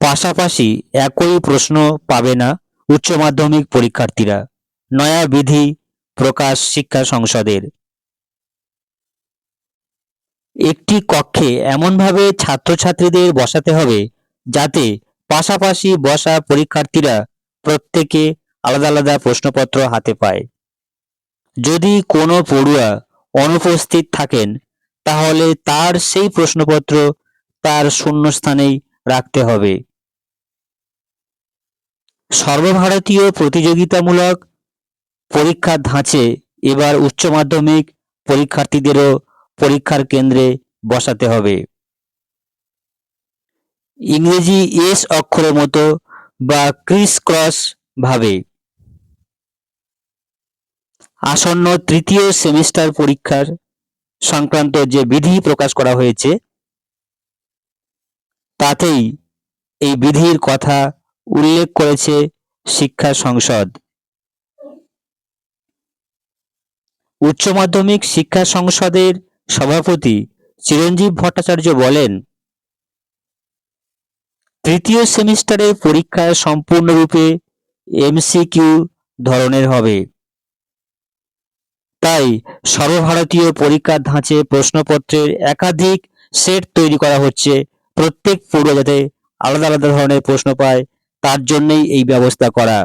পাশাপাশি একই প্রশ্ন পাবে না উচ্চ মাধ্যমিক পরীক্ষার্থীরা। নয়া বিধি প্রকাশ শিক্ষা সংসদের। একটি কক্ষে এমনভাবে ছাত্রছাত্রীদের বসাতে হবে যাতে পাশাপাশি বসা পরীক্ষার্থীরা প্রত্যেকে আলাদা আলাদা প্রশ্নপত্র হাতে পায়। যদি কোনো পড়ুয়া অনুপস্থিত থাকেন, তাহলে তার সেই প্রশ্নপত্র তার শূন্যস্থানেই রাখতে হবে। সর্বভারতীয় প্রতিযোগিতামূলক পরীক্ষার ধাঁচে এবার উচ্চ মাধ্যমিক পরীক্ষার্থীদেরও পরীক্ষার কেন্দ্রে বসাতে হবে। ইংরেজি এস অক্ষরের মতো বা ক্রিস ক্রস ভাবে। আসন্ন তৃতীয় সেমিস্টার পরীক্ষার সংক্রান্ত যে বিধি প্রকাশ করা হয়েছে, তাতেই এই বিধির কথা উল্লেখ করেছে শিক্ষা সংসদ। উচ্চ মাধ্যমিক শিক্ষা সংসদের সভাপতি চিরঞ্জীব ভট্টাচার্য বলেন, তৃতীয় সেমিস্টারের পরীক্ষা সম্পূর্ণরূপে এমসিকিউ ধরনের হবে। তাই সর্বভারতীয় পরীক্ষার ধাঁচে প্রশ্নপত্রের একাধিক সেট তৈরি করা হচ্ছে। প্রত্যেক পড়ুয়া যাতে আলাদা আলাদা ধরনের প্রশ্ন পায় তার জন্যই এই ব্যবস্থা করা।